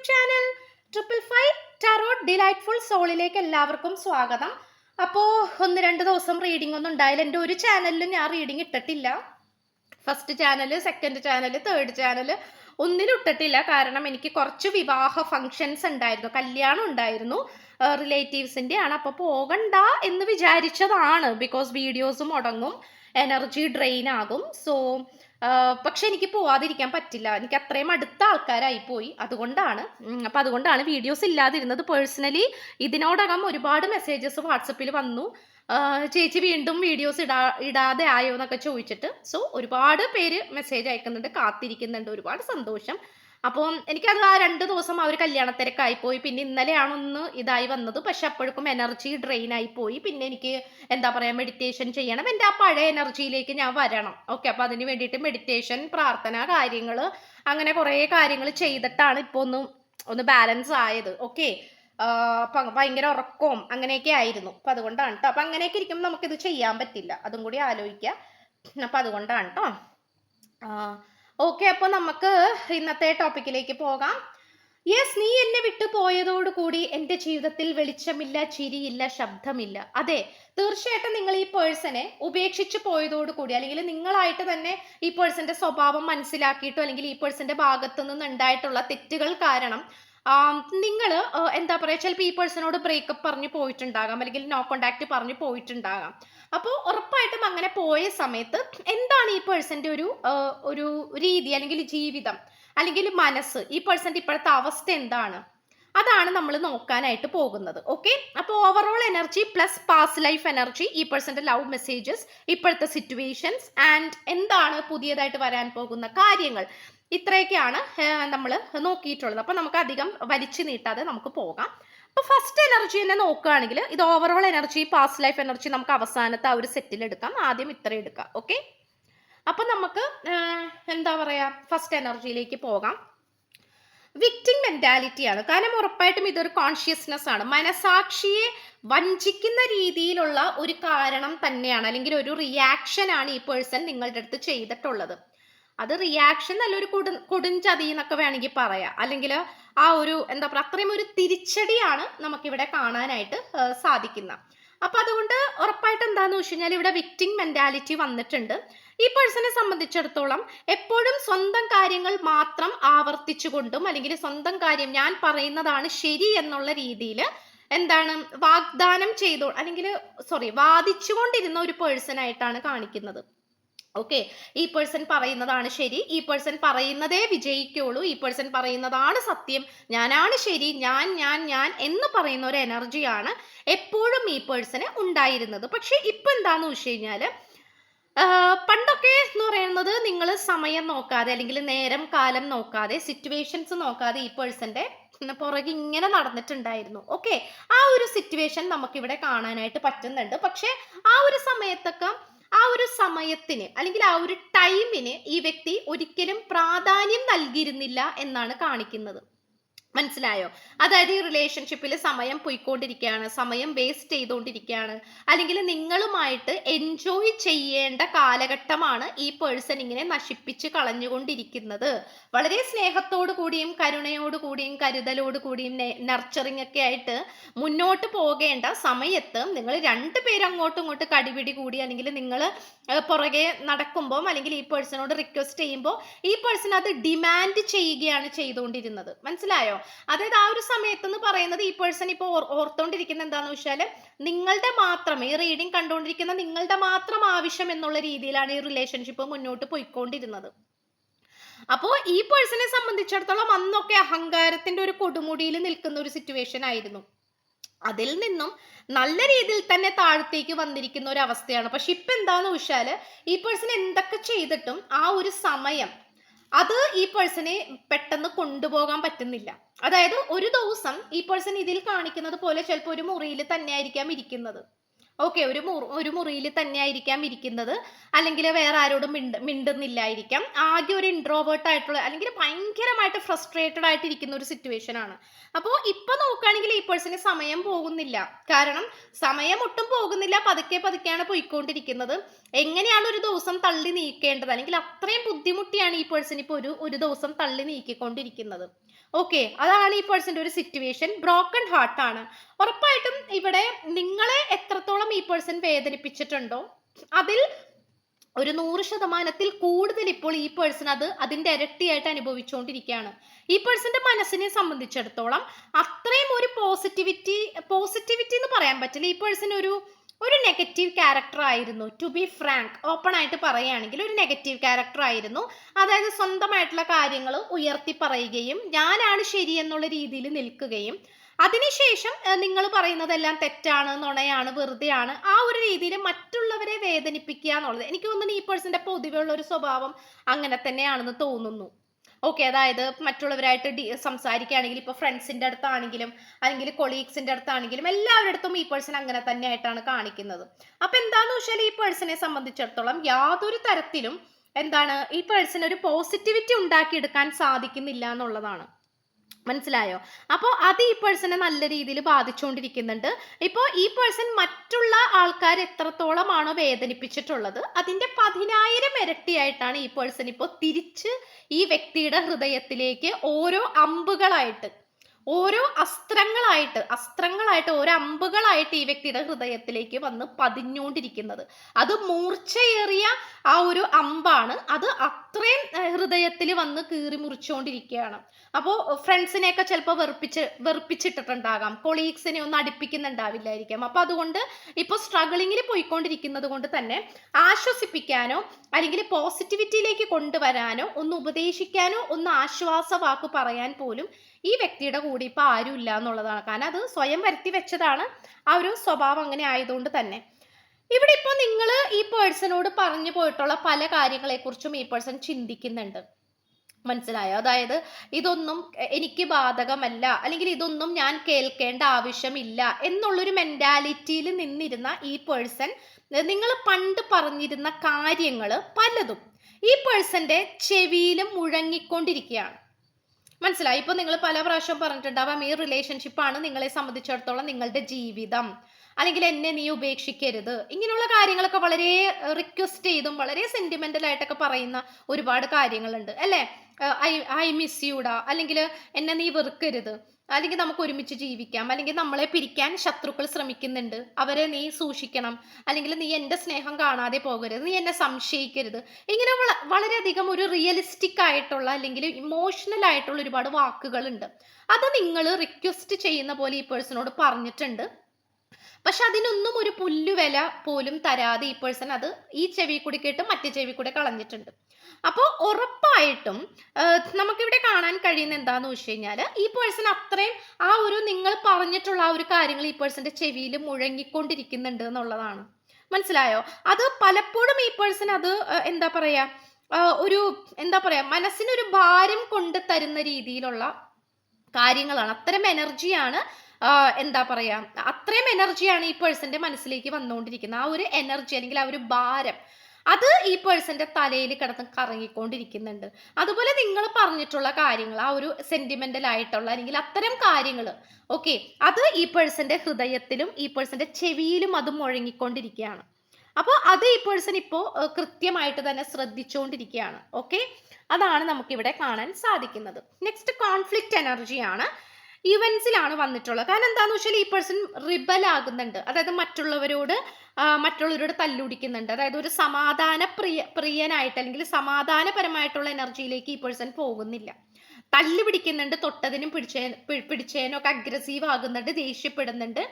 YouTube channel triple five tarot delightful സോളിലേക്ക് എല്ലാവർക്കും സ്വാഗതം. അപ്പോൾ ഒന്ന് രണ്ട് ദിവസം റീഡിംഗ് ഒന്നും ഉണ്ടായില്ല. എന്റെ ഒരു ചാനലിലും ഞാൻ റീഡിംഗ് ഇട്ടിട്ടില്ല. First channel second channel third channel ഒന്നിലും ഇട്ടിട്ടില്ല. കാരണം എനിക്ക് കുറച്ച് വിവാഹ ഫങ്ഷൻസ് ഉണ്ടായിരുന്നു. കല്യാണം ഉണ്ടായിരുന്നു. റിലേറ്റീവ്സിന്റെ ആണ്. അപ്പോൾ പോകണ്ട എന്ന് വിചാരിച്ചതാണ്. ബിക്കോസ് വീഡിയോസ് മുടങ്ങും. എനർജി ഡ്രെയിൻ ആകും. സോ പക്ഷെ എനിക്ക് പോവാതിരിക്കാൻ പറ്റില്ല. എനിക്ക് അത്രയും അടുത്ത ആൾക്കാരായി പോയി. അതുകൊണ്ടാണ് അപ്പം അതുകൊണ്ടാണ് വീഡിയോസ് ഇല്ലാതിരുന്നത് പേഴ്സണലി ഇതിനോടകം ഒരുപാട് മെസ്സേജസ് വാട്സപ്പിൽ വന്നു. ചേച്ചി വീണ്ടും വീഡിയോസ് ഇടാ ഇടാതെ ആയോ എന്നൊക്കെ ചോദിച്ചിട്ട്. സോ ഒരുപാട് പേര് മെസ്സേജ് അയക്കുന്നുണ്ട് കാത്തിരിക്കുന്നുണ്ട്. ഒരുപാട് സന്തോഷം. അപ്പം എനിക്കത് ആ രണ്ട് ദിവസം ആ ഒരു കല്യാണത്തിരക്കായി പോയി. പിന്നെ ഇന്നലെയാണ് ഒന്ന് ഇതായി വന്നത്. പക്ഷെ അപ്പോഴേക്കും എനർജി ഡ്രെയിൻ ആയി പോയി. പിന്നെ എനിക്ക് എന്താ പറയുക മെഡിറ്റേഷൻ ചെയ്യണം. എന്റെ ആ പഴയ എനർജിയിലേക്ക് ഞാൻ വരണം. ഓക്കെ അപ്പോൾ അതിന് വേണ്ടിയിട്ട് മെഡിറ്റേഷൻ പ്രാർത്ഥന കാര്യങ്ങൾ അങ്ങനെ കുറേ കാര്യങ്ങൾ ചെയ്തിട്ടാണ് ഇപ്പോൾ ഒന്ന് ഒന്ന് ബാലൻസ് ആയത്. ഓക്കെ ഭയങ്കര ഉറക്കവും അങ്ങനെയൊക്കെ ആയിരുന്നു. അപ്പം അതുകൊണ്ടാണ് കേട്ടോ അപ്പം അങ്ങനെയൊക്കെ ഇരിക്കുമ്പോൾ നമുക്കിത് ചെയ്യാൻ പറ്റില്ല. അതും കൂടി ആലോചിക്കുക അപ്പം അതുകൊണ്ടാണ് കേട്ടോ ഓക്കെ അപ്പോൾ നമുക്ക് ഇന്നത്തെ ടോപ്പിക്കിലേക്ക് പോകാം. യെസ് നീ എന്നെ വിട്ടു പോയതോടുകൂടി എന്റെ ജീവിതത്തിൽ വെളിച്ചമില്ല ചിരിയില്ല ശബ്ദമില്ല. അതെ തീർച്ചയായിട്ടും നിങ്ങൾ ഈ പേഴ്സണെ ഉപേക്ഷിച്ച് പോയതോടുകൂടി അല്ലെങ്കിൽ നിങ്ങളായിട്ട് തന്നെ ഈ പേഴ്സന്റെ സ്വഭാവം മനസ്സിലാക്കിയിട്ടോ അല്ലെങ്കിൽ ഈ പേഴ്സന്റെ ഭാഗത്തു നിന്ന് ഉണ്ടായിട്ടുള്ള തെറ്റുകൾ കാരണം നിങ്ങൾ എന്താ പറയുക ചിലപ്പോൾ ഈ പേഴ്സണോട് ബ്രേക്കപ്പ് പറഞ്ഞ് പോയിട്ടുണ്ടാകാം അല്ലെങ്കിൽ നോ കോണ്ടാക്ട് പറഞ്ഞ് പോയിട്ടുണ്ടാകാം. അപ്പോൾ ഉറപ്പായിട്ടും അങ്ങനെ പോയ സമയത്ത് എന്താണ് ഈ പേഴ്സന്റെ ഒരു ഒരു രീതി അല്ലെങ്കിൽ ജീവിതം അല്ലെങ്കിൽ മനസ്സ് ഈ പേഴ്സന്റെ ഇപ്പോഴത്തെ അവസ്ഥ എന്താണ്? അതാണ് നമ്മൾ നോക്കാനായിട്ട് പോകുന്നത് ഓക്കെ അപ്പോൾ overall energy plus past life energy ഈ പേഴ്സന്റെ ലവ് മെസ്സേജസ് ഇപ്പോഴത്തെ സിറ്റുവേഷൻസ് ആൻഡ് എന്താണ് പുതിയതായിട്ട് വരാൻ പോകുന്ന കാര്യങ്ങൾ. ഇത്രയൊക്കെയാണ് നമ്മൾ നോക്കിയിട്ടുള്ളത്. അപ്പോൾ നമുക്ക് അധികം വലിച്ചു നീട്ടാതെ നമുക്ക് പോകാം. അപ്പോൾ ഫസ്റ്റ് എനർജി തന്നെ നോക്കുകയാണെങ്കിൽ ഇത് overall energy past life energy നമുക്ക് അവസാനത്തെ ആ ഒരു സെറ്റിൽ എടുക്കാം. ആദ്യം ഇത്ര എടുക്കാം ഓക്കെ അപ്പം നമുക്ക് എന്താ പറയുക ഫസ്റ്റ് എനർജിയിലേക്ക് പോകാം. വിക്ടിം മെന്റാലിറ്റിയാണ് കാരണം ഉറപ്പായിട്ടും ഇതൊരു കോൺഷ്യസ്നെസ് ആണ്. മനസാക്ഷിയെ വഞ്ചിക്കുന്ന രീതിയിലുള്ള ഒരു കാരണം തന്നെയാണ് അല്ലെങ്കിൽ ഒരു റിയാക്ഷൻ ആണ് ഈ പേഴ്സൺ നിങ്ങളുടെ അടുത്ത് ചെയ്തിട്ടുള്ളത്. അത് റിയാക്ഷൻ നല്ലൊരു കൊടു കൊടുംചതി എന്നൊക്കെ വേണമെങ്കിൽ പറയാം. അല്ലെങ്കിൽ ആ ഒരു എന്താ പറയുക അത്രയും ഒരു തിരിച്ചടിയാണ് നമുക്കിവിടെ കാണാനായിട്ട് സാധിക്കുന്നത്. സാധിക്കുന്ന അപ്പൊ അതുകൊണ്ട് ഉറപ്പായിട്ട് എന്താന്ന് വെച്ച് കഴിഞ്ഞാൽ ഇവിടെ വിക്ടിം മെന്റാലിറ്റി വന്നിട്ടുണ്ട്. ഈ പേഴ്സണെ സംബന്ധിച്ചിടത്തോളം എപ്പോഴും സ്വന്തം കാര്യങ്ങൾ മാത്രം ആവർത്തിച്ചുകൊണ്ടും അല്ലെങ്കിൽ സ്വന്തം കാര്യം ഞാൻ പറയുന്നതാണ് ശരി എന്നുള്ള രീതിയിൽ എന്താണ് വാഗ്ദാനം ചെയ്തോ അല്ലെങ്കിൽ സോറി വാദിച്ചുകൊണ്ടിരുന്ന ഒരു പേഴ്സൺ ആയിട്ടാണ് കാണിക്കുന്നത്. ഓക്കെ ഈ പേഴ്സൺ പറയുന്നതാണ് ശരി. ഈ പേഴ്സൺ പറയുന്നതേ വിജയിക്കുള്ളൂ. ഈ പേഴ്സൺ പറയുന്നതാണ് സത്യം. ഞാനാണ് ശരി. ഞാൻ ഞാൻ ഞാൻ എന്ന് പറയുന്ന ഒരു എനർജിയാണ് എപ്പോഴും ഈ പേഴ്സണ് ഉണ്ടായിരുന്നത്. പക്ഷെ ഇപ്പൊ എന്താന്ന് വെച്ച് കഴിഞ്ഞാൽ പണ്ടൊക്കെ എന്ന് പറയുന്നത് നിങ്ങൾ സമയം നോക്കാതെ അല്ലെങ്കിൽ നേരം കാലം നോക്കാതെ സിറ്റുവേഷൻസ് നോക്കാതെ ഈ പേഴ്സന്റെ പുറകെ ഇങ്ങനെ നടന്നിട്ടുണ്ടായിരുന്നു. ഓക്കെ ആ ഒരു സിറ്റുവേഷൻ നമുക്കിവിടെ കാണാനായിട്ട് പറ്റുന്നുണ്ട്. പക്ഷെ ആ ഒരു സമയത്തൊക്കെ ആ ഒരു സമയത്തിന് അല്ലെങ്കിൽ ആ ഒരു ടൈമിന് ഈ വ്യക്തി ഒരിക്കലും പ്രാധാന്യം നൽകിയിരുന്നില്ല എന്നാണ് കാണിക്കുന്നത്. മനസ്സിലായോ? അതായത് ഈ റിലേഷൻഷിപ്പിൽ സമയം പോയിക്കൊണ്ടിരിക്കുകയാണ് സമയം വേസ്റ്റ് ചെയ്തുകൊണ്ടിരിക്കുകയാണ്. അല്ലെങ്കിൽ നിങ്ങളുമായിട്ട് എൻജോയ് ചെയ്യേണ്ട കാലഘട്ടമാണ് ഈ പേഴ്സൺ ഇങ്ങനെ നശിപ്പിച്ച് കളഞ്ഞുകൊണ്ടിരിക്കുന്നത്. വളരെ സ്നേഹത്തോടു കൂടിയും കരുണയോടു കൂടിയും കരുതലോടു കൂടിയും നർച്ചറിങ് ഒക്കെ ആയിട്ട് മുന്നോട്ട് പോകേണ്ട സമയത്ത് നിങ്ങൾ രണ്ടുപേരും അങ്ങോട്ടും ഇങ്ങോട്ടും കടിപിടി കൂടി അല്ലെങ്കിൽ നിങ്ങൾ പുറകെ നടക്കുമ്പോൾ അല്ലെങ്കിൽ ഈ പേഴ്സണോട് റിക്വസ്റ്റ് ചെയ്യുമ്പോൾ ഈ പേഴ്സൺ അത് ഡിമാൻഡ് ചെയ്യുകയാണ് ചെയ്തുകൊണ്ടിരുന്നത്. മനസ്സിലായോ? അതായത് ആ ഒരു സമയത്ത് എന്ന് പറയുന്നത് ഈ പേഴ്സൺ ഇപ്പോൾ ഓർത്തോണ്ടിരിക്കുന്ന എന്താണെന്ന് വെച്ചാൽ നിങ്ങളുടെ മാത്രം ഈ റീഡിങ് കണ്ടുകൊണ്ടിരിക്കുന്ന നിങ്ങളുടെ മാത്രം ആവശ്യം എന്നുള്ള രീതിയിലാണ് ഈ റിലേഷൻഷിപ്പ് മുന്നോട്ട് പോയിക്കൊണ്ടിരുന്നത്. അപ്പോൾ ഈ പേഴ്സണെ സംബന്ധിച്ചിടത്തോളം അന്നൊക്കെ അഹങ്കാരത്തിന്റെ ഒരു കൊടുമുടിയിൽ നിൽക്കുന്ന ഒരു സിറ്റുവേഷൻ ആയിരുന്നു. അതിൽ നിന്നും നല്ല രീതിയിൽ തന്നെ താഴത്തേക്ക് വന്നിരിക്കുന്ന ഒരു അവസ്ഥയാണ്. പക്ഷെ ഇപ്പൊ എന്താന്ന് വെച്ചാൽ ഈ പേഴ്സൺ എന്തൊക്കെ ചെയ്തിട്ടും ആ ഒരു സമയം അത് ഈ പേഴ്സണെ പെട്ടെന്ന് കൊണ്ടുപോകാൻ പറ്റുന്നില്ല. അതായത് ഒരു ദിവസം ഈ പേഴ്സൺ ഇതിൽ കാണിക്കുന്നത് പോലെ ചിലപ്പോൾ ഒരു മുറിയിൽ തന്നെ ആയിരിക്കാം ഇരിക്കുന്നത്. ഓക്കെ ഒരു മുറി ഒരു മുറിയിൽ തന്നെ ആയിരിക്കാം ഇരിക്കുന്നത്. അല്ലെങ്കിൽ വേറെ ആരോടും മിണ്ട മിണ്ടുന്നില്ലായിരിക്കാം. ആദ്യം ഒരു ഇൻട്രോവേർട്ട് ആയിട്ടുള്ള അല്ലെങ്കിൽ ഭയങ്കരമായിട്ട് ഫ്രസ്ട്രേറ്റഡ് ആയിട്ട് ഇരിക്കുന്ന ഒരു സിറ്റുവേഷൻ ആണ്. അപ്പോൾ ഇപ്പൊ നോക്കുകയാണെങ്കിൽ ഈ പേഴ്സന് സമയം പോകുന്നില്ല. കാരണം സമയം ഒട്ടും പോകുന്നില്ല. പതുക്കെ പതുക്കെയാണ് പോയിക്കൊണ്ടിരിക്കുന്നത്. എങ്ങനെയാണ് ഒരു ദിവസം തള്ളി നീക്കേണ്ടത്? അല്ലെങ്കിൽ അത്രയും ബുദ്ധിമുട്ടിയാണ് ഈ പേഴ്സൺ ഇപ്പോൾ ഒരു ഒരു ദിവസം തള്ളി നീക്കിക്കൊണ്ടിരിക്കുന്നത്. ഓക്കെ അതാണ് ഈ പേഴ്സന്റെ ഒരു സിറ്റുവേഷൻ ബ്രോക്കൺ ഹാർട്ട് ആണ്. ഉറപ്പായിട്ടും ഇവിടെ നിങ്ങളെ എത്രത്തോളം ഈ പേഴ്സൺ വേദനിപ്പിച്ചിട്ടുണ്ടോ അതിൽ ഒരു നൂറ് ശതമാനത്തിൽ കൂടുതൽ ഇപ്പോൾ ഈ പേഴ്സൺ അത് അതിന്റെ ഇരട്ടിയായിട്ട് അനുഭവിച്ചുകൊണ്ടിരിക്കുകയാണ്. ഈ പേഴ്സന്റെ മനസ്സിനെ സംബന്ധിച്ചിടത്തോളം അത്രയും ഒരു പോസിറ്റിവിറ്റി പോസിറ്റിവിറ്റി എന്ന് പറയാൻ പറ്റില്ല. ഈ പേഴ്സൺ ഒരു ഒരു നെഗറ്റീവ് ക്യാരക്ടർ ആയിരുന്നു. ടു ബി ഫ്രാങ്ക് ഓപ്പൺ ആയിട്ട് പറയുകയാണെങ്കിൽ ഒരു നെഗറ്റീവ് ക്യാരക്ടർ ആയിരുന്നു. അതായത് സ്വന്തമായിട്ടുള്ള കാര്യങ്ങൾ ഉയർത്തി പറയുകയും ഞാനാണ് ശരി എന്നുള്ള രീതിയിൽ നിൽക്കുകയും അതിനുശേഷം നിങ്ങൾ പറയുന്നതെല്ലാം തെറ്റാണ് നുണയാണ് വെറുതെയാണ് ആ ഒരു രീതിയിൽ മറ്റുള്ളവരെ വേദനിപ്പിക്കുക എന്നുള്ളത്. എനിക്ക് തോന്നുന്നു ഈ പേഴ്സന്റെ പൊതുവെയുള്ള ഒരു സ്വഭാവം അങ്ങനെ തന്നെയാണെന്ന് തോന്നുന്നു. ഓക്കെ അതായത് മറ്റുള്ളവരായിട്ട് ഡി സംസാരിക്കുകയാണെങ്കിൽ ഇപ്പോൾ ഫ്രണ്ട്സിന്റെ അടുത്താണെങ്കിലും അല്ലെങ്കിൽ കൊളീഗ്സിന്റെ അടുത്താണെങ്കിലും എല്ലാവരുടെ അടുത്തും ഈ പേഴ്സൺ അങ്ങനെ തന്നെയായിട്ടാണ് കാണിക്കുന്നത്. അപ്പം എന്താണെന്ന് വെച്ചാൽ ഈ പേഴ്സണെ സംബന്ധിച്ചിടത്തോളം യാതൊരു തരത്തിലും എന്താണ് ഈ പേഴ്സൺ ഒരു പോസിറ്റിവിറ്റി ഉണ്ടാക്കിയെടുക്കാൻ സാധിക്കുന്നില്ല എന്നുള്ളതാണ്. മനസ്സിലായോ? അപ്പോൾ അത് ഈ പേഴ്സണെ നല്ല രീതിയിൽ ബാധിച്ചുകൊണ്ടിരിക്കുന്നുണ്ട് ഇപ്പോൾ ഈ പേഴ്സൺ മറ്റുള്ള ആൾക്കാർ എത്രത്തോളമാണോ വേദനിപ്പിച്ചിട്ടുള്ളത് അതിന്റെ പതിനായിരം ഇരട്ടിയായിട്ടാണ് ഈ പേഴ്സൺ ഇപ്പോൾ തിരിച്ച് ഈ വ്യക്തിയുടെ ഹൃദയത്തിലേക്ക് ഓരോ അമ്പുകളായിട്ട് ഓരോ അസ്ത്രങ്ങളായിട്ട് അസ്ത്രങ്ങളായിട്ട് ഓരോ അമ്പുകളായിട്ട് ഈ വ്യക്തിയുടെ ഹൃദയത്തിലേക്ക് വന്ന് പതിഞ്ഞുകൊണ്ടിരിക്കുന്നത്. അത് മൂർച്ചയേറിയ ആ ഒരു അമ്പാണ്. അത് അത്രയും ഹൃദയത്തിൽ വന്ന് കീറി മുറിച്ചുകൊണ്ടിരിക്കുകയാണ്. അപ്പോൾ ഫ്രണ്ട്സിനെയൊക്കെ ചിലപ്പോൾ വെറുപ്പിച്ച് വെറുപ്പിച്ചിട്ടിട്ടുണ്ടാകാം. കൊളീഗ്സിനെ ഒന്ന് അടുപ്പിക്കുന്നുണ്ടാവില്ലായിരിക്കാം. അപ്പോൾ അതുകൊണ്ട് ഇപ്പോൾ സ്ട്രഗിളിങ്ങിൽ പോയിക്കൊണ്ടിരിക്കുന്നത് കൊണ്ട് തന്നെ ആശ്വസിപ്പിക്കാനോ അല്ലെങ്കിൽ പോസിറ്റിവിറ്റിയിലേക്ക് കൊണ്ടുവരാനോ ഒന്ന് ഉപദേശിക്കാനോ ഒന്ന് ആശ്വാസ വാക്ക് പറയാൻ പോലും ഈ വ്യക്തിയുടെ കൂടെ ഇപ്പോൾ ആരും ഇല്ല എന്നുള്ളതാണ്. കാരണം അത് സ്വയം വരുത്തി വെച്ചതാണ് ആ ഒരു സ്വഭാവം അങ്ങനെ ആയതുകൊണ്ട് തന്നെ. ഇവിടെ ഇപ്പോൾ നിങ്ങൾ ഈ പേഴ്സണോട് പറഞ്ഞു പോയിട്ടുള്ള പല കാര്യങ്ങളെക്കുറിച്ചും ഈ പേഴ്സൺ ചിന്തിക്കുന്നുണ്ട്. മനസ്സിലായോ? അതായത് ഇതൊന്നും എനിക്ക് ബാധകമല്ല അല്ലെങ്കിൽ ഇതൊന്നും ഞാൻ കേൾക്കേണ്ട ആവശ്യമില്ല എന്നുള്ളൊരു മെന്റാലിറ്റിയിൽ നിന്നിരുന്ന ഈ പേഴ്സൺ നിങ്ങൾ പണ്ട് പറഞ്ഞിരുന്ന കാര്യങ്ങൾ പലതും ഈ പേഴ്സന്റെ ചെവിയിലും മുഴങ്ങിക്കൊണ്ടിരിക്കുകയാണ്. മനസ്സിലായി? ഇപ്പൊ നിങ്ങൾ പല പ്രാവശ്യം പറഞ്ഞിട്ടുണ്ടാവാം ഈ റിലേഷൻഷിപ്പാണ് നിങ്ങളെ സംബന്ധിച്ചിടത്തോളം നിങ്ങളുടെ ജീവിതം. അല്ലെങ്കിൽ എന്നെ നീ ഉപേക്ഷിക്കരുത്. ഇങ്ങനെയുള്ള കാര്യങ്ങളൊക്കെ വളരെ റിക്വസ്റ്റ് ചെയ്തും വളരെ സെന്റിമെന്റൽ ആയിട്ടൊക്കെ പറയുന്ന ഒരുപാട് കാര്യങ്ങളുണ്ട്. അല്ലേ? ഐ ഐ മിസ് യൂടാ അല്ലെങ്കിൽ എന്നെ നീ വെറുക്കരുത്. അല്ലെങ്കിൽ നമുക്ക് ഒരുമിച്ച് ജീവിക്കാം അല്ലെങ്കിൽ നമ്മളെ പിരിക്കാൻ ശത്രുക്കൾ ശ്രമിക്കുന്നുണ്ട്. അവരെ നീ സൂക്ഷിക്കണം അല്ലെങ്കിൽ നീ എന്റെ സ്നേഹം കാണാതെ പോകരുത് നീ എന്നെ സംശയിക്കരുത്. ഇങ്ങനെ വളരെയധികം ഒരു റിയലിസ്റ്റിക് ആയിട്ടുള്ള അല്ലെങ്കിൽ ഇമോഷണൽ ആയിട്ടുള്ള ഒരുപാട് വാക്കുകളുണ്ട്. അത് നിങ്ങൾ റിക്വസ്റ്റ് ചെയ്യുന്ന പോലെ ഈ പേഴ്സണോട് പറഞ്ഞിട്ടുണ്ട്. പക്ഷെ അതിനൊന്നും ഒരു പുല്ലുവില പോലും തരാതെ ഈ പേഴ്സൺ അത് ഈ ചെവി കൂടി കേട്ട് മറ്റേ ചെവി കൂടെ കളഞ്ഞിട്ടുണ്ട്. അപ്പോൾ ഉറപ്പായിട്ടും നമുക്കിവിടെ കാണാൻ കഴിയുന്ന എന്താന്ന് വെച്ച് കഴിഞ്ഞാൽ ഈ പേഴ്സൺ അത്രയും ആ ഒരു നിങ്ങൾ പറഞ്ഞിട്ടുള്ള ആ ഒരു കാര്യങ്ങൾ ഈ പേഴ്സന്റെ ചെവിയിൽ മുഴങ്ങിക്കൊണ്ടിരിക്കുന്നുണ്ട് എന്നുള്ളതാണ്. മനസ്സിലായോ? അത് പലപ്പോഴും ഈ പേഴ്സൺ അത് എന്താ പറയാ ഒരു എന്താ പറയാ മനസ്സിനൊരു ഭാരം കൊണ്ട് തരുന്ന രീതിയിലുള്ള കാര്യങ്ങളാണ്. അത്തരം എനർജിയാണ് എന്താ പറയുക അത്രയും എനർജിയാണ് ഈ പേഴ്സന്റെ മനസ്സിലേക്ക് വന്നുകൊണ്ടിരിക്കുന്നത്. ആ ഒരു എനർജി അല്ലെങ്കിൽ ആ ഒരു ഭാരം അത് ഈ പേഴ്സന്റെ തലയിൽ കിടന്ന് കറങ്ങിക്കൊണ്ടിരിക്കുന്നുണ്ട്. അതുപോലെ നിങ്ങൾ പറഞ്ഞിട്ടുള്ള കാര്യങ്ങൾ ആ ഒരു സെന്റിമെന്റൽ ആയിട്ടുള്ള അല്ലെങ്കിൽ അത്തരം കാര്യങ്ങൾ ഓക്കെ അത് ഈ പേഴ്സന്റെ ഹൃദയത്തിലും ഈ പേഴ്സന്റെ ചെവിയിലും അത് മുഴങ്ങിക്കൊണ്ടിരിക്കുകയാണ്. അപ്പോൾ അത് ഈ പേഴ്സൺ ഇപ്പോൾ കൃത്യമായിട്ട് തന്നെ ശ്രദ്ധിച്ചുകൊണ്ടിരിക്കുകയാണ് ഓക്കെ അതാണ് നമുക്കിവിടെ കാണാൻ സാധിക്കുന്നത്. നെക്സ്റ്റ് കോൺഫ്ലിക്റ്റ് എനർജിയാണ് ഇവൻസിലാണ് വന്നിട്ടുള്ളത്. കാരണം എന്താണെന്ന് വെച്ചാൽ ഈ പേഴ്സൺ റിബൽ ആകുന്നുണ്ട് അതായത് മറ്റുള്ളവരോട് മറ്റുള്ളവരോട് തല്ലുടിക്കുന്നുണ്ട്. അതായത് ഒരു സമാധാന പ്രിയ പ്രിയനായിട്ട് അല്ലെങ്കിൽ സമാധാനപരമായിട്ടുള്ള എനർജിയിലേക്ക് ഈ പേഴ്സൺ പോകുന്നില്ല. തല്ലു പിടിക്കുന്നുണ്ട് തൊട്ടതിനും പിടിച്ചേ പിടിച്ചതിനും ഒക്കെ അഗ്രസീവ് ആകുന്നുണ്ട് ദേഷ്യപ്പെടുന്നുണ്ട്.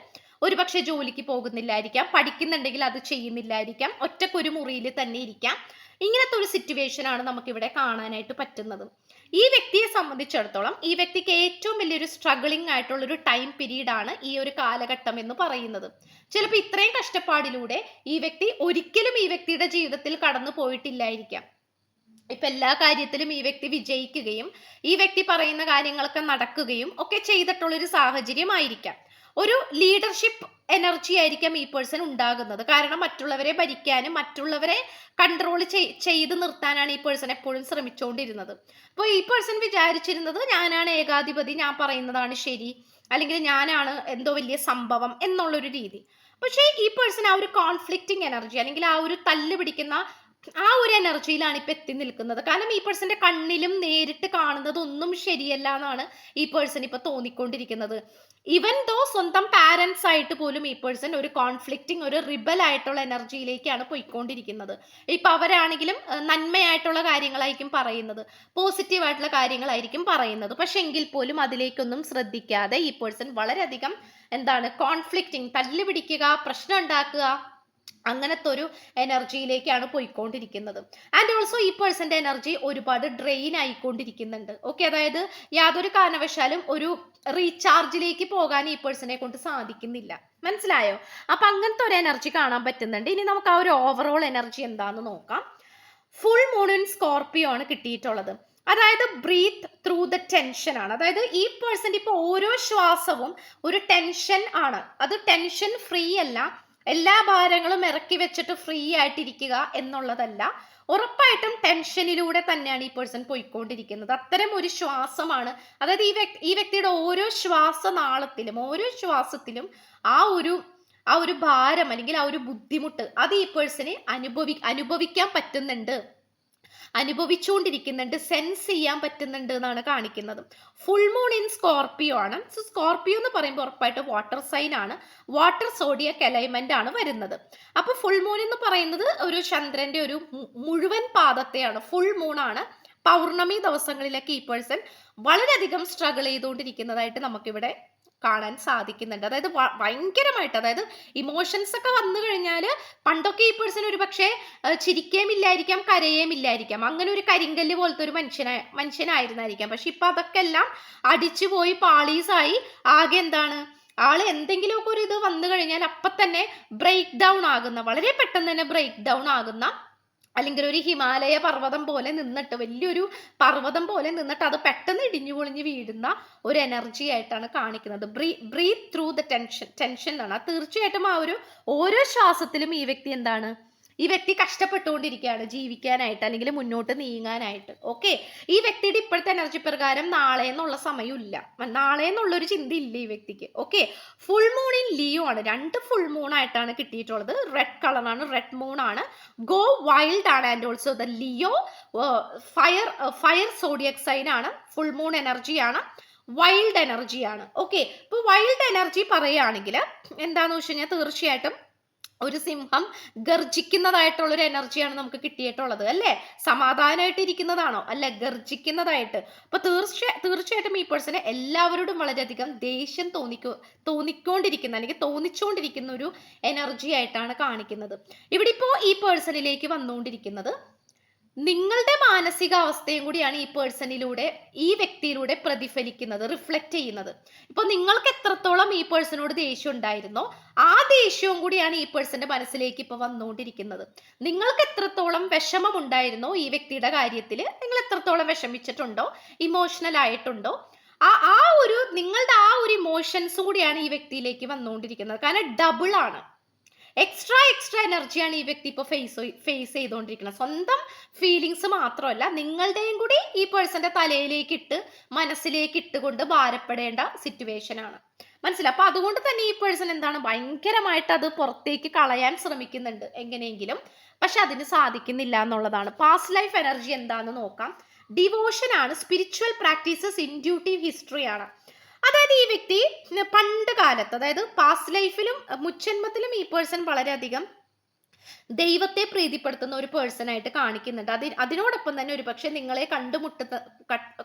ഒരുപക്ഷെ ജോലിക്ക് പോകുന്നില്ലായിരിക്കാം. പഠിക്കുന്നുണ്ടെങ്കിൽ അത് ചെയ്യുന്നില്ലായിരിക്കാം. ഒറ്റക്കൊരു മുറിയിൽ തന്നെ ഇരിക്കാം. ഇങ്ങനത്തെ ഒരു സിറ്റുവേഷൻ ആണ് നമുക്കിവിടെ കാണാനായിട്ട് പറ്റുന്നത്. ഈ വ്യക്തിയെ സംബന്ധിച്ചിടത്തോളം ഈ വ്യക്തിക്ക് ഏറ്റവും വലിയൊരു സ്ട്രഗിളിംഗ് ആയിട്ടുള്ള ഒരു ടൈം പീരീഡ് ആണ് ഈ ഒരു കാലഘട്ടം എന്ന് പറയുന്നത്. ചിലപ്പോൾ ഇത്രയും കഷ്ടപ്പാടിലൂടെ ഈ വ്യക്തി ഒരിക്കലും ഈ വ്യക്തിയുടെ ജീവിതത്തിൽ കടന്നു പോയിട്ടില്ലായിരിക്കാം. ഇപ്പൊ എല്ലാ കാര്യത്തിലും ഈ വ്യക്തി വിജയിക്കുകയും ഈ വ്യക്തി പറയുന്ന കാര്യങ്ങളൊക്കെ നടക്കുകയും ഒക്കെ ചെയ്തിട്ടുള്ളൊരു സാഹചര്യമായിരിക്കാം. ഒരു ലീഡർഷിപ്പ് എനർജി ആയിരിക്കാം ഈ പേഴ്സൺ ഉണ്ടാകുന്നത്. കാരണം മറ്റുള്ളവരെ ഭരിക്കാനും മറ്റുള്ളവരെ കൺട്രോൾ ചെയ്ത് നിർത്താനാണ് ഈ പേഴ്സൺ എപ്പോഴും ശ്രമിച്ചുകൊണ്ടിരുന്നത് അപ്പോൾ ഈ പേഴ്സൺ വിചാരിച്ചിരുന്നത് ഞാനാണ് ഏകാധിപതി ഞാൻ പറയുന്നതാണ് ശരി അല്ലെങ്കിൽ ഞാനാണ് എന്തോ വലിയ സംഭവം എന്നുള്ളൊരു രീതി. പക്ഷേ ഈ പേഴ്സൺ ആ ഒരു കോൺഫ്ലിക്റ്റിംഗ് എനർജി അല്ലെങ്കിൽ ആ ഒരു തല്ല് പിടിക്കുന്ന ആ ഒരു എനർജിയിലാണ് ഇപ്പൊ എത്തി നിൽക്കുന്നത്. കാരണം ഈ പേഴ്സന്റെ കണ്ണിലും നേരിട്ട് കാണുന്നത് ഒന്നും ശരിയല്ല എന്നാണ് ഈ പേഴ്സൺ ഇപ്പൊ തോന്നിക്കൊണ്ടിരിക്കുന്നത്. ഇവൻ ദോ സ്വന്തം പാരന്റ്സ് ആയിട്ട് പോലും ഈ പേഴ്സൺ ഒരു കോൺഫ്ലിക്റ്റിംഗ് ഒരു റിബൽ ആയിട്ടുള്ള എനർജിയിലേക്കാണ് പോയിക്കൊണ്ടിരിക്കുന്നത്. ഇപ്പൊ അവരാണെങ്കിലും നന്മയായിട്ടുള്ള കാര്യങ്ങളായിരിക്കും പറയുന്നത്. പോസിറ്റീവ് ആയിട്ടുള്ള കാര്യങ്ങളായിരിക്കും പറയുന്നത്. പക്ഷെ എങ്കിൽ പോലും അതിലേക്കൊന്നും ശ്രദ്ധിക്കാതെ ഈ പേഴ്സൺ വളരെയധികം എന്താണ് കോൺഫ്ലിക്റ്റിംഗ് തല്ലുപിടിക്കുക പ്രശ്നം ഉണ്ടാക്കുക അങ്ങനത്തെ ഒരു എനർജിയിലേക്കാണ് പോയിക്കൊണ്ടിരിക്കുന്നത്. ആൻഡ് ഓൾസോ ഈ പേഴ്സന്റെ എനർജി ഒരുപാട് ഡ്രെയിൻ ആയിക്കൊണ്ടിരിക്കുന്നുണ്ട്. ഓക്കെ അതായത് യാതൊരു കാരണവശാലും ഒരു റീചാർജിലേക്ക് പോകാൻ ഈ പേഴ്സണെ കൊണ്ട് സാധിക്കുന്നില്ല. മനസ്സിലായോ? അപ്പൊ അങ്ങനത്തെ ഒരു എനർജി കാണാൻ പറ്റുന്നുണ്ട്. ഇനി നമുക്ക് ആ ഒരു ഓവറോൾ എനർജി എന്താന്ന് നോക്കാം. ഫുൾ മൂണിൻ ഇൻ സ്കോർപ്പിയോ ആണ് കിട്ടിയിട്ടുള്ളത്. അതായത് ബ്രീത്ത് ത്രൂ ദ ടെൻഷൻ ആണ്. അതായത് ഈ പേഴ്സൺ ഇപ്പോൾ ഓരോ ശ്വാസവും ഒരു ടെൻഷൻ ആണ്. അത് ടെൻഷൻ ഫ്രീ അല്ല. എല്ലാ ഭാരങ്ങളും ഇറക്കി വെച്ചിട്ട് ഫ്രീ ആയിട്ടിരിക്കുക എന്നുള്ളതല്ല ഉറപ്പായിട്ടും ടെൻഷനിലൂടെ തന്നെയാണ് ഈ പേഴ്സൺ പോയിക്കൊണ്ടിരിക്കുന്നത്. അത്തരം ഒരു ശ്വാസമാണ് അതായത് ഈ വ്യക്തി ഈ വ്യക്തിയുടെ ഓരോ ശ്വാസനാളത്തിലും ഓരോ ശ്വാസത്തിലും ആ ഒരു ആ ഒരു ഭാരം അല്ലെങ്കിൽ ആ ഒരു ബുദ്ധിമുട്ട് അത് ഈ പേഴ്സണെ അനുഭവി അനുഭവിക്കാൻ പറ്റുന്നുണ്ട്. അനുഭവിച്ചുകൊണ്ടിരിക്കുന്നുണ്ട് സെൻസ് ചെയ്യാൻ പറ്റുന്നുണ്ട് എന്നാണ് കാണിക്കുന്നത്. ഫുൾ മൂൺ ഇൻ സ്കോർപ്പിയോ ആണ്. സോ സ്കോർപ്പിയോ എന്ന് പറയുമ്പോൾ ഉറപ്പായിട്ട് വാട്ടർ സൈൻ ആണ്. വാട്ടർ സോഡിയക് കലൈമെന്റ് ആണ് വരുന്നത്. അപ്പൊ ഫുൾ മൂൺ എന്ന് പറയുന്നത് ഒരു ചന്ദ്രന്റെ ഒരു മുഴുവൻ പാദത്തെയാണ്. ഫുൾ മൂൺ ആണ്. പൗർണമി ദിവസങ്ങളിലൊക്കെ ഈ പേഴ്സൺ വളരെയധികം സ്ട്രഗിൾ ചെയ്തുകൊണ്ടിരിക്കുന്നതായിട്ട് നമുക്കിവിടെ കാണാൻ സാധിക്കുന്നുണ്ട്. അതായത് ഭയങ്കരമായിട്ട് അതായത് ഇമോഷൻസ് ഒക്കെ വന്നു കഴിഞ്ഞാൽ പണ്ടൊക്കെ ഈ പേഴ്സൺ ഒരു പക്ഷേ ചിരിക്കുകയും ഇല്ലായിരിക്കാം കരയുകയും ഇല്ലായിരിക്കാം അങ്ങനെ ഒരു കരിങ്കല്ല് പോലത്തെ ഒരു മനുഷ്യനായ മനുഷ്യനായിരുന്നായിരിക്കാം. പക്ഷെ ഇപ്പൊ അതൊക്കെ എല്ലാം അടിച്ചു പോയി പാളീസായി ആകെ എന്താണ്? ആൾ എന്തെങ്കിലുമൊക്കെ ഒരു ഇത് വന്നു കഴിഞ്ഞാൽ അപ്പൊ തന്നെ ബ്രേക്ക് ഡൗൺ ആകുന്ന വളരെ പെട്ടെന്ന് തന്നെ ബ്രേക്ക് ഡൗൺ ആകുന്ന അല്ലെങ്കിൽ ഒരു ഹിമാലയ പർവതം പോലെ നിന്നിട്ട് വലിയൊരു പർവതം പോലെ നിന്നിട്ട് അത് പെട്ടെന്ന് ഇടിഞ്ഞു പൊളിഞ്ഞ് വീഴുന്ന ഒരു എനർജി ആയിട്ടാണ് കാണിക്കുന്നത്. ബ്രീ breathe through the tension tension എന്നാണ് തീർച്ചയായിട്ടും ആ ഒരു ഓരോ ശ്വാസത്തിലും ഈ വ്യക്തി എന്താണ്? ഈ വ്യക്തി കഷ്ടപ്പെട്ടുകൊണ്ടിരിക്കുകയാണ് ജീവിക്കാനായിട്ട് അല്ലെങ്കിൽ മുന്നോട്ട് നീങ്ങാനായിട്ട്. ഓക്കെ ഈ വ്യക്തിയുടെ ഇപ്പോഴത്തെ എനർജി പ്രകാരം നാളെ എന്നുള്ള സമയമില്ല. നാളെ എന്നുള്ളൊരു ചിന്ത ഇല്ല ഈ വ്യക്തിക്ക്. Okay full moon in Leo ആണ്. രണ്ട് ഫുൾ മൂൺ ആയിട്ടാണ് കിട്ടിയിട്ടുള്ളത്. റെഡ് കളറാണ് റെഡ് മൂൺ ആണ്. ഗോ വൈൽഡ് ആണ് and also the Leo fire fire zodiac sign ആണ്. ഫുൾ മൂൺ എനർജി ആണ്. വൈൽഡ് എനർജിയാണ് ഓക്കെ ഇപ്പോൾ വൈൽഡ് എനർജി പറയുകയാണെങ്കിൽ എന്താണെന്ന് വെച്ച് കഴിഞ്ഞാൽ തീർച്ചയായിട്ടും ഒരു സിംഹം ഗർജിക്കുന്നതായിട്ടുള്ളൊരു എനർജിയാണ് നമുക്ക് കിട്ടിയിട്ടുള്ളത് അല്ലേ? സമാധാനമായിട്ട് ഇരിക്കുന്നതാണോ അല്ല ഗർജിക്കുന്നതായിട്ട്. അപ്പൊ തീർച്ച തീർച്ചയായിട്ടും ഈ പേഴ്സണ് എല്ലാവരോടും വളരെയധികം ദേഷ്യം തോന്നിക്കോ തോന്നിക്കൊണ്ടിരിക്കുന്ന അല്ലെങ്കിൽ തോന്നിച്ചുകൊണ്ടിരിക്കുന്ന ഒരു എനർജി ആയിട്ടാണ് കാണിക്കുന്നത്. ഇവിടെ ഇപ്പോൾ ഈ പേഴ്സണിലേക്ക് വന്നുകൊണ്ടിരിക്കുന്നത് നിങ്ങളുടെ മാനസികാവസ്ഥയും കൂടിയാണ് ഈ പേഴ്സണിലൂടെ ഈ വ്യക്തിയിലൂടെ പ്രതിഫലിക്കുന്നത് റിഫ്ലക്റ്റ് ചെയ്യുന്നത്. ഇപ്പോൾ നിങ്ങൾക്ക് എത്രത്തോളം ഈ പേഴ്സണോട് ദേഷ്യം ഉണ്ടായിരുന്നോ ആ ദേഷ്യവും കൂടിയാണ് ഈ പേഴ്സന്റെ മനസ്സിലേക്ക് ഇപ്പോൾ വന്നുകൊണ്ടിരിക്കുന്നത്. നിങ്ങൾക്ക് എത്രത്തോളം വിഷമം ഉണ്ടായിരുന്നോ ഈ വ്യക്തിയുടെ കാര്യത്തിൽ നിങ്ങൾ എത്രത്തോളം വിഷമിച്ചിട്ടുണ്ടോ? ഇമോഷണൽ ആയിട്ടുണ്ടോ? ആ ആ ഒരു നിങ്ങളുടെ ആ ഒരു ഇമോഷൻസ് കൂടിയാണ് ഈ വ്യക്തിയിലേക്ക് വന്നുകൊണ്ടിരിക്കുന്നത്. കാരണം ഡബിൾ ആണ്. എക്സ്ട്രാ എക്സ്ട്രാ എനർജിയാണ് ഈ വ്യക്തി ഇപ്പോൾ ഫേസ് ഫേസ് ചെയ്തുകൊണ്ടിരിക്കുന്നത് സ്വന്തം ഫീലിങ്സ് മാത്രമല്ല നിങ്ങളുടെയും കൂടി ഈ പേഴ്സന്റെ തലയിലേക്ക് ഇട്ട് മനസ്സിലേക്ക് ഇട്ടുകൊണ്ട് ഭാരപ്പെടേണ്ട സിറ്റുവേഷൻ ആണ്. മനസ്സിലായി അപ്പൊ അതുകൊണ്ട് തന്നെ ഈ പേഴ്സൺ എന്താണ്? ഭയങ്കരമായിട്ട് അത് പുറത്തേക്ക് കളയാൻ ശ്രമിക്കുന്നുണ്ട് എങ്ങനെയെങ്കിലും. പക്ഷെ അതിന് സാധിക്കുന്നില്ല എന്നുള്ളതാണ്. പാസ്റ്റ് ലൈഫ് എനർജി എന്താണെന്ന് നോക്കാം. ഡിവോഷൻ ആണ് സ്പിരിച്വൽ പ്രാക്ടീസസ് ഇൻഡ്യൂട്ടീവ് ഹിസ്റ്ററി ആണ്. അതായത് ഈ വ്യക്തി പണ്ട് കാലത്ത് അതായത് പാസ്റ്റ് ലൈഫിലും മുച്ചന്മത്തിലും ഈ പേഴ്സൺ വളരെയധികം ദൈവത്തെ പ്രീതിപ്പെടുത്തുന്ന ഒരു പേഴ്സൺ ആയിട്ട് കാണിക്കുന്നുണ്ട്. അതി അതിനോടൊപ്പം തന്നെ ഒരു പക്ഷെ നിങ്ങളെ കണ്ടുമുട്ടുന്ന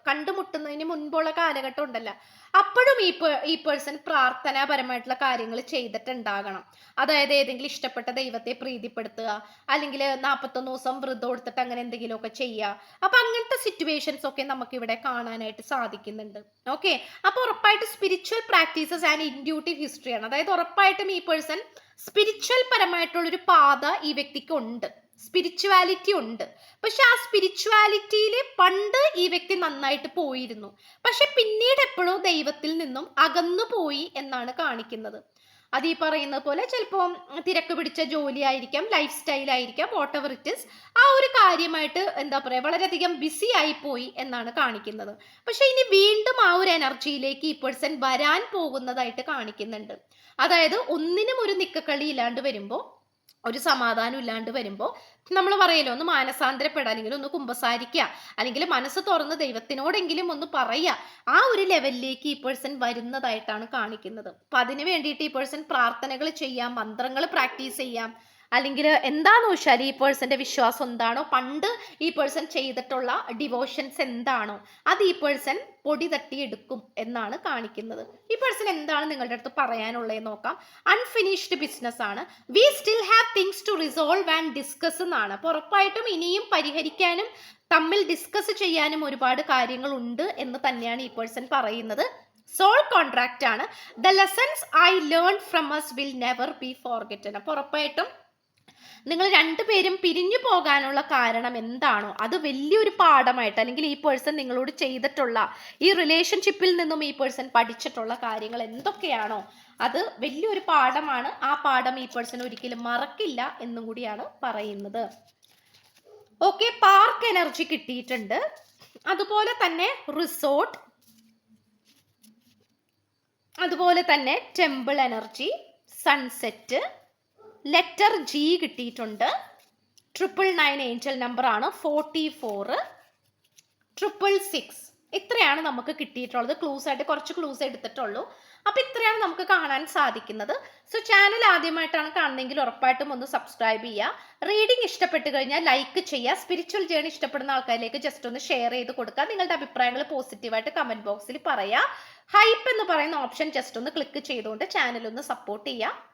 കണ്ടുമുട്ടുന്നതിന് മുൻപുള്ള കാലഘട്ടം ഉണ്ടല്ലോ. അപ്പോഴും ഈ ഈ പേഴ്സൺ പ്രാർത്ഥനാപരമായിട്ടുള്ള കാര്യങ്ങൾ ചെയ്തിട്ടുണ്ടാകണം. അതായത് ഏതെങ്കിലും ഇഷ്ടപ്പെട്ട ദൈവത്തെ പ്രീതിപ്പെടുത്തുക അല്ലെങ്കിൽ നാൽപ്പത്തൊന്ന് ദിവസം വ്രതം എടുത്തിട്ട് അങ്ങനെ എന്തെങ്കിലുമൊക്കെ ചെയ്യുക. അപ്പൊ അങ്ങനത്തെ സിറ്റുവേഷൻസ് ഒക്കെ നമുക്ക് ഇവിടെ കാണാനായിട്ട് സാധിക്കുന്നുണ്ട്. ഓക്കെ അപ്പൊ ഉറപ്പായിട്ട് സ്പിരിച്വൽ പ്രാക്ടീസസ് ആൻഡ് ഇൻഡ്യൂട്ടീവ് ഹിസ്റ്ററിയാണ് അതായത് ഉറപ്പായിട്ടും ഈ പേഴ്സൺ സ്പിരിച്വൽ പരമായിട്ടുള്ളൊരു പാത ഈ വ്യക്തിക്ക് ഉണ്ട്. സ്പിരിച്വാലിറ്റി ഉണ്ട്. പക്ഷെ ആ സ്പിരിച്വാലിറ്റിയിൽ പണ്ട് ഈ വ്യക്തി നന്നായിട്ട് പോയിരുന്നു. പക്ഷെ പിന്നീട് എപ്പോഴോ ദൈവത്തിൽ നിന്നും അകന്നു പോയി എന്നാണ് കാണിക്കുന്നത്. അത് ഈ പറയുന്നത് പോലെ ചിലപ്പോൾ തിരക്ക് പിടിച്ച ജോലി ആയിരിക്കാം ലൈഫ് സ്റ്റൈൽ ആയിരിക്കാം വാട്ട് എവർ ഇറ്റ് ഇസ് ആ ഒരു കാര്യമായിട്ട് എന്താ പറയുക വളരെയധികം ബിസി ആയി പോയി എന്നാണ് കാണിക്കുന്നത്. പക്ഷേ ഇനി വീണ്ടും ആ ഒരു എനർജിയിലേക്ക് ഈ പേഴ്സൺ വരാൻ പോകുന്നതായിട്ട് കാണിക്കുന്നുണ്ട്. അതായത് ഒന്നിനും ഒരു നിക്കക്കളി ഇല്ലാണ്ട് വരുമ്പോൾ ഒരു സമാധാനം ഇല്ലാണ്ട് വരുമ്പോൾ നമ്മൾ പറയല്ലോ ഒന്ന് മാനസാന്തരപ്പെടുക അല്ലെങ്കിൽ ഒന്ന് കുമ്പസാരിക്കുക അല്ലെങ്കിൽ മനസ്സ് തുറന്ന് ദൈവത്തിനോടെങ്കിലും ഒന്ന് പറയുക. ആ ഒരു ലെവലിലേക്ക് ഈ പേഴ്സൺ വരുന്നതായിട്ടാണ് കാണിക്കുന്നത്. അപ്പം അതിന് വേണ്ടിയിട്ട് ഈ പേഴ്സൺ പ്രാർത്ഥനകൾ ചെയ്യാം മന്ത്രങ്ങൾ പ്രാക്ടീസ് ചെയ്യാം. അല്ലെങ്കിൽ എന്താണെന്ന് വെച്ചാൽ ഈ പേഴ്സന്റെ വിശ്വാസം എന്താണോ പണ്ട് ഈ പേഴ്സൺ ചെയ്തിട്ടുള്ള ഡിവോഷൻസ് എന്താണോ അത് ഈ പേഴ്സൺ പൊടി തട്ടിയെടുക്കും എന്നാണ് കാണിക്കുന്നത്. ഈ പേഴ്സൺ എന്താണ് നിങ്ങളുടെ അടുത്ത് പറയാനുള്ളത് നോക്കാം. അൺഫിനിഷ്ഡ് ബിസിനസ് ആണ്. We still have things to resolve and discuss എന്നാണ്. അപ്പോൾ ഉറപ്പായിട്ടും ഇനിയും പരിഹരിക്കാനും തമ്മിൽ ഡിസ്കസ് ചെയ്യാനും ഒരുപാട് കാര്യങ്ങളുണ്ട് എന്ന് തന്നെയാണ് ഈ പേഴ്സൺ പറയുന്നത്. സോൾ കോൺട്രാക്റ്റ് ആണ്. The lessons I learn from us will never be forgotten അപ്പോൾ ഉറപ്പായിട്ടും നിങ്ങൾ രണ്ടുപേരും പിരിഞ്ഞു പോകാനുള്ള കാരണം എന്താണോ? അത് വലിയൊരു പാഠമായിട്ട് അല്ലെങ്കിൽ ഈ പേഴ്സൺ നിങ്ങളോട് ചെയ്തിട്ടുള്ള ഈ റിലേഷൻഷിപ്പിൽ നിന്നും ഈ പേഴ്സൺ പഠിച്ചിട്ടുള്ള കാര്യങ്ങൾ എന്തൊക്കെയാണോ അത് വലിയൊരു പാഠമാണ്. ആ പാഠം ഈ പേഴ്സൺ ഒരിക്കലും മറക്കില്ല എന്നും കൂടിയാണ് പറയുന്നത്. ഓക്കെ പാർക്ക് എനർജി കിട്ടിയിട്ടുണ്ട്. അതുപോലെ തന്നെ റിസോർട്ട് അതുപോലെ തന്നെ temple energy sunset letter G കിട്ടിയിട്ടുണ്ട്. ട്രിപ്പിൾ നയൻ ഏഞ്ചൽ നമ്പർ ആണ്. Forty four triple six. ഇത്രയാണ് നമുക്ക് കിട്ടിയിട്ടുള്ളത്. ക്ലൂസ് ആയിട്ട് കുറച്ച് ക്ലൂസ് എടുത്തിട്ടുള്ളൂ. അപ്പോൾ ഇത്രയാണ് നമുക്ക് കാണാൻ സാധിക്കുന്നത്. സോ ചാനൽ ആദ്യമായിട്ടാണ് കാണുന്നതെങ്കിൽ ഉറപ്പായിട്ടും ഒന്ന് സബ്സ്ക്രൈബ് ചെയ്യുക. റീഡിംഗ് ഇഷ്ടപ്പെട്ട് കഴിഞ്ഞാൽ ലൈക്ക് ചെയ്യുക. സ്പിരിച്വൽ ജേണി ഇഷ്ടപ്പെടുന്ന ആൾക്കാരിലേക്ക് ജസ്റ്റ് ഒന്ന് ഷെയർ ചെയ്ത് കൊടുക്കുക. നിങ്ങളുടെ അഭിപ്രായങ്ങൾ പോസിറ്റീവായിട്ട് കമന്റ് ബോക്സിൽ പറയുക ഹൈപ്പ് എന്ന് പറയുന്ന ഓപ്ഷൻ ജസ്റ്റ് ഒന്ന് ക്ലിക്ക് ചെയ്തുകൊണ്ട് ചാനൽ ഒന്ന് സപ്പോർട്ട് ചെയ്യുക.